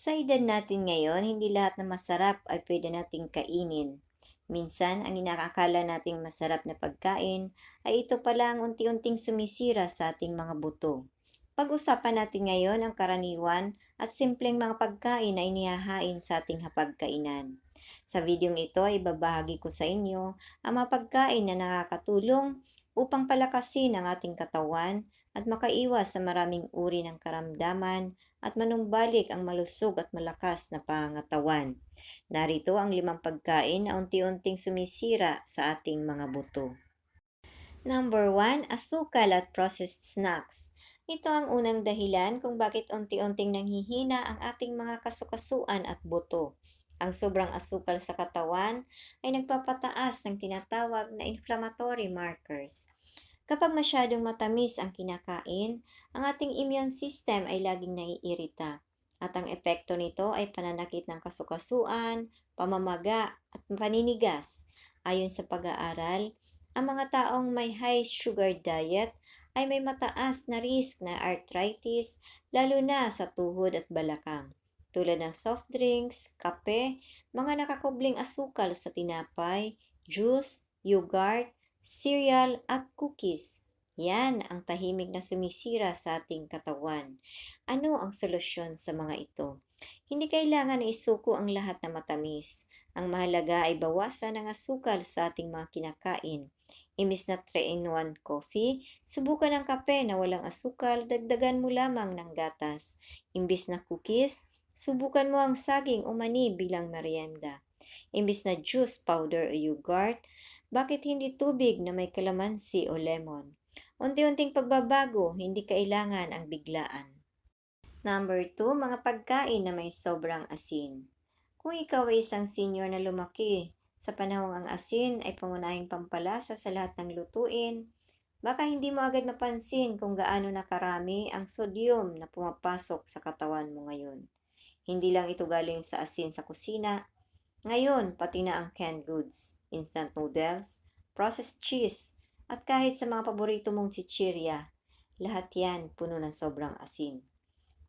Sa edad natin ngayon, hindi lahat na masarap ay pwede nating kainin. Minsan, ang inakakala nating masarap na pagkain ay ito pala ang unti-unting sumisira sa ating mga buto. Pag-usapan natin ngayon ang karaniwan at simpleng mga pagkain na inihahain sa ating hapagkainan. Sa videong ito ay babahagi ko sa inyo ang mga pagkain na nakakatulong upang palakasin ang ating katawan at makaiwas sa maraming uri ng karamdaman at manumbalik ang malusog at malakas na pangangatawan. Narito ang limang pagkain na unti-unting sumisira sa ating mga buto. Number 1, asukal at processed snacks. Ito ang unang dahilan kung bakit unti-unting nanghihina ang ating mga kasukasuan at buto. Ang sobrang asukal sa katawan ay nagpapataas ng tinatawag na inflammatory markers. Kapag masyadong matamis ang kinakain, ang ating immune system ay laging naiirita. At ang epekto nito ay pananakit ng kasukasuan, pamamaga at paninigas. Ayon sa pag-aaral, ang mga taong may high sugar diet ay may mataas na risk na arthritis lalo na sa tuhod at balakang. Tulad ng soft drinks, kape, mga nakakubling asukal sa tinapay, juice, yogurt, cereal at cookies. Yan ang tahimik na sumisira sa ating katawan. Ano ang solusyon sa mga ito? Hindi kailangan na isuko ang lahat na matamis. Ang mahalaga ay bawasan ang asukal sa ating mga kinakain. Imbis na 3-in-1 coffee, subukan ang kape na walang asukal, dagdagan mo lamang ng gatas. Imbis na cookies, subukan mo ang saging o mani bilang merienda. Imbis na juice, powder o yogurt, bakit hindi tubig na may kalamansi o lemon? Unti-unting pagbabago, hindi kailangan ang biglaan. Number 2, mga pagkain na may sobrang asin. Kung ikaw ay isang senior na lumaki, sa panahong ang asin ay pangunahing pampalasa sa lahat ng lutuin, baka hindi mo agad mapansin kung gaano nakarami ang sodium na pumapasok sa katawan mo ngayon. Hindi lang ito galing sa asin sa kusina, ngayon pati na ang canned goods, instant noodles, processed cheese, at kahit sa mga paborito mong chichirya, lahat yan puno ng sobrang asin.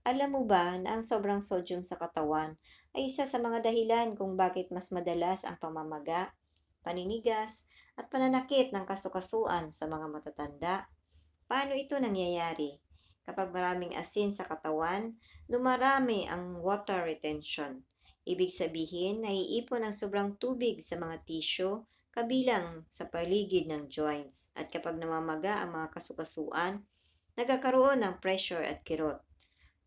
Alam mo ba na ang sobrang sodium sa katawan ay isa sa mga dahilan kung bakit mas madalas ang pamamaga, paninigas, at pananakit ng kasukasuan sa mga matatanda? Paano ito nangyayari? Kapag maraming asin sa katawan, dumarami ang water retention. Ibig sabihin, naiipon ang sobrang tubig sa mga tissue kabilang sa paligid ng joints. At kapag namamaga ang mga kasukasuan, nagkakaroon ng pressure at kirot.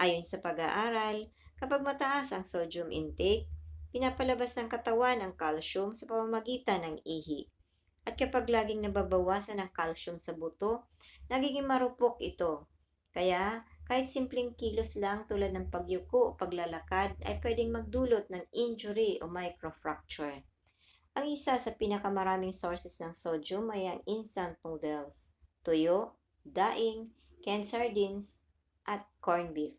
Ayon sa pag-aaral, kapag mataas ang sodium intake, pinapalabas ng katawan ang calcium sa pamamagitan ng ihi. At kapag laging nababawasan ang calcium sa buto, nagiging marupok ito. Kaya, kahit simpleng kilos lang tulad ng pagyuko o paglalakad ay pwedeng magdulot ng injury o microfracture. Ang isa sa pinakamaraming sources ng sodium ay ang instant noodles, tuyo, daing, canned sardines, at corned beef.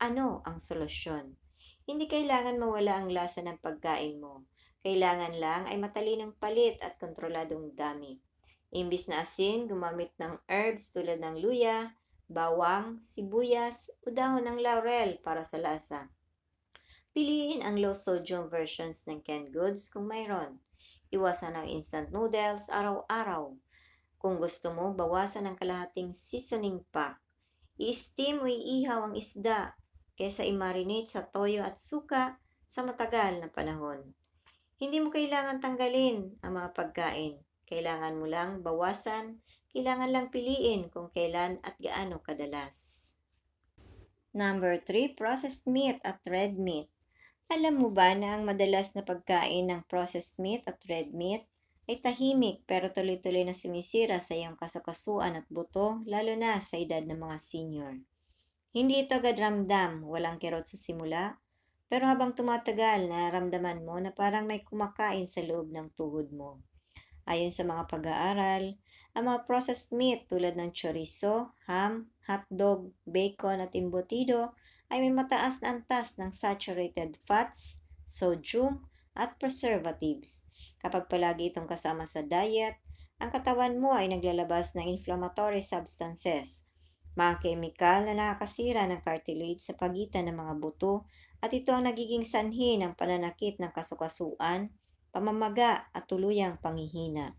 Ano ang solusyon? Hindi kailangan mawala ang lasa ng pagkain mo. Kailangan lang ay matalinong palit at kontroladong dami. Imbis na asin, gumamit ng herbs tulad ng luya, bawang, sibuyas, o dahon ng laurel para sa lasa. Piliin ang low sodium versions ng canned goods kung mayroon. Iwasan ang instant noodles araw-araw. Kung gusto mo, bawasan ang kalahating seasoning pack. I-steam o iihaw ang isda kaysa i-marinate sa toyo at suka sa matagal na panahon. Hindi mo kailangan tanggalin ang mga pagkain. Kailangan mo lang bawasan, kailangan lang piliin kung kailan at gaano kadalas. Number 3, processed meat at red meat. Alam mo ba na ang madalas na pagkain ng processed meat at red meat ay tahimik pero tuloy-tuloy na sumisira sa iyong kasukasuan at buto, lalo na sa edad ng mga senior. Hindi ito agad ramdam, walang kirot sa simula, pero habang tumatagal, naramdaman mo na parang may kumakain sa loob ng tuhod mo. Ayon sa mga pag-aaral, ang mga processed meat tulad ng chorizo, ham, hotdog, bacon at embutido ay may mataas na antas ng saturated fats, sodium, at preservatives. Kapag palagi itong kasama sa diet, ang katawan mo ay naglalabas ng inflammatory substances mga kemikal na nakakasira ng cartilage sa pagitan ng mga buto at ito ang nagiging sanhi ng pananakit ng kasukasuan, pamamaga at tuluyang panghihina.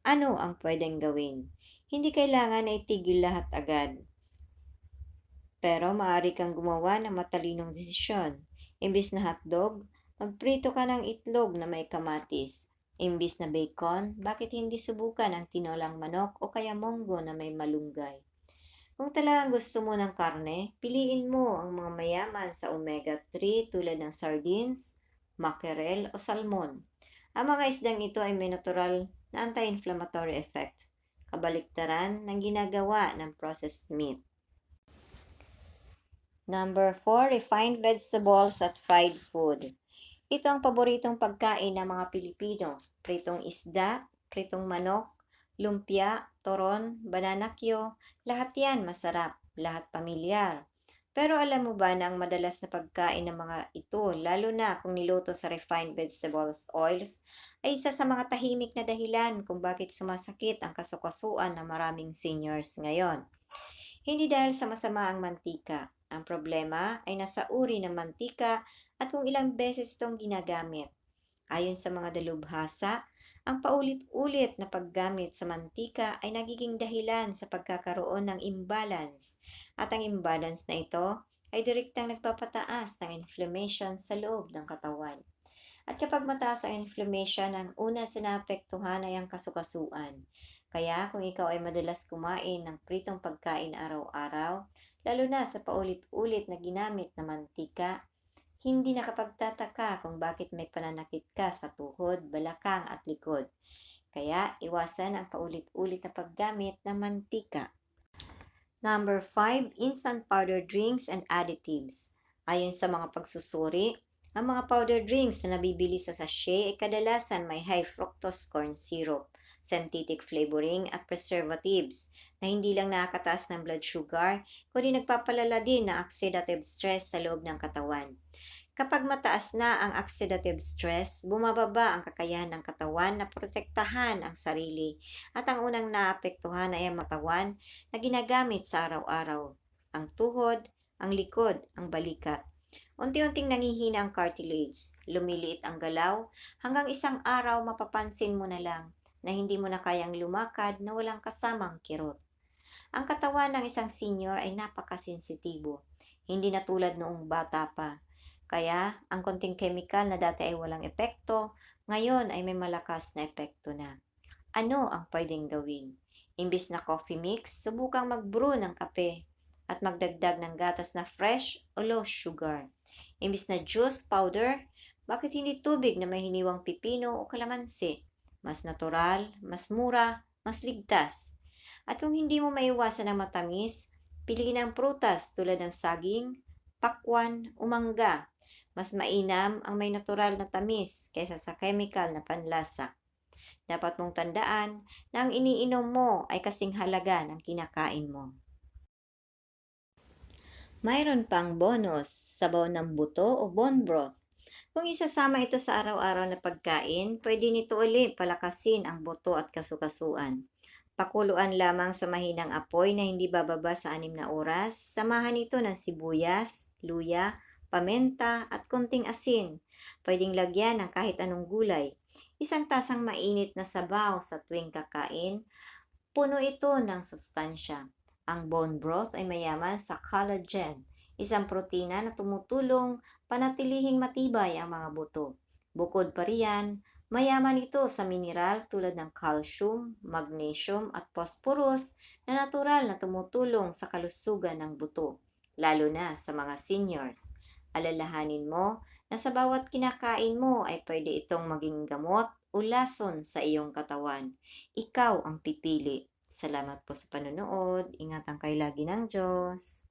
Ano ang pwedeng gawin? Hindi kailangan na itigil lahat agad. Pero maaari kang gumawa ng matalinong desisyon. Imbis na hotdog, magprito ka ng itlog na may kamatis. Imbis na bacon, bakit hindi subukan ang tinolang manok o kaya monggo na may malunggay? Kung talagang gusto mo ng karne, piliin mo ang mga mayaman sa omega-3 tulad ng sardines, mackerel o salmon. Ang mga isdang ito ay may natural na anti-inflammatory effect, kabaliktaran ng ginagawa ng processed meat. Number 4, refined vegetables at fried food. Ito ang paboritong pagkain ng mga Pilipino. Pritong isda, pritong manok, lumpia, toron, banana kyo, lahat yan masarap, lahat pamilyar. Pero alam mo ba na ang madalas na pagkain ng mga ito, lalo na kung niluto sa refined vegetables oils, ay isa sa mga tahimik na dahilan kung bakit sumasakit ang kasukasuan ng maraming seniors ngayon. Hindi dahil sa masama ang mantika. Ang problema ay nasa uri ng mantika at kung ilang beses itong ginagamit. Ayon sa mga dalubhasa, ang paulit-ulit na paggamit sa mantika ay nagiging dahilan sa pagkakaroon ng imbalance at ang imbalance na ito ay direktang nagpapataas ng inflammation sa loob ng katawan. At kapag mataas ang inflammation, ang una sa naapektuhan ay ang kasukasuan. Kaya kung ikaw ay madalas kumain ng pritong pagkain araw-araw, lalo na sa paulit-ulit na ginamit na mantika, hindi nakapagtataka kung bakit may pananakit ka sa tuhod, balakang at likod. Kaya iwasan ang paulit-ulit na paggamit ng mantika. Number 5, instant powder drinks and additives. Ayon sa mga pagsusuri, ang mga powder drinks na nabibili sa sachet ay kadalasan may high fructose corn syrup, synthetic flavoring at preservatives na hindi lang nakakataas ng blood sugar, kundi nagpapalala din ng oxidative stress sa loob ng katawan. Kapag mataas na ang oxidative stress, bumababa ang kakayahan ng katawan na protektahan ang sarili at ang unang naapektuhan ay ang katawan na ginagamit sa araw-araw, ang tuhod, ang likod, ang balikat. Unti-unting nangihina ang cartilage, lumiliit ang galaw, hanggang isang araw mapapansin mo na lang na hindi mo na kayang lumakad na walang kasamang kirot. Ang katawan ng isang senior ay napakasensitibo, hindi na tulad noong bata pa kaya, ang konting chemical na dati ay walang epekto, ngayon ay may malakas na epekto na. Ano ang pwedeng gawin? Imbis na coffee mix, subukang mag-brew ng kape at magdagdag ng gatas na fresh o low sugar. Imbis na juice powder, bakit hindi tubig na may hiniwang pipino o kalamansi? Mas natural, mas mura, mas ligtas. At kung hindi mo maiwasan ang matamis, piliin ang prutas tulad ng saging, pakwan, umangga mas mainam ang may natural na tamis kaysa sa chemical na panlasa. Dapat mong tandaan na ang iniinom mo ay kasing halaga ng kinakain mo. Mayroon pang bonus, sabaw ng buto o bone broth. Kung isasama ito sa araw-araw na pagkain, pwede nito ulit palakasin ang buto at kasukasuan. Pakuluan lamang sa mahinang apoy na hindi bababa sa anim na oras. Samahan ito ng sibuyas, luya, pamenta at konting asin. Pwedeng lagyan ng kahit anong gulay. Isang tasang mainit na sabaw sa tuwing kakain, puno ito ng sustansya. Ang bone broth ay mayaman sa collagen, isang protina na tumutulong panatilihing matibay ang mga buto. Bukod pa riyan, mayaman ito sa mineral tulad ng calcium, magnesium at phosphorus na natural na tumutulong sa kalusugan ng buto, lalo na sa mga seniors. Alalahanin mo na sa bawat kinakain mo ay pwede itong maging gamot o lason sa iyong katawan. Ikaw ang pipili. Salamat po sa panonood. Ingatan kayo lagi ng Diyos.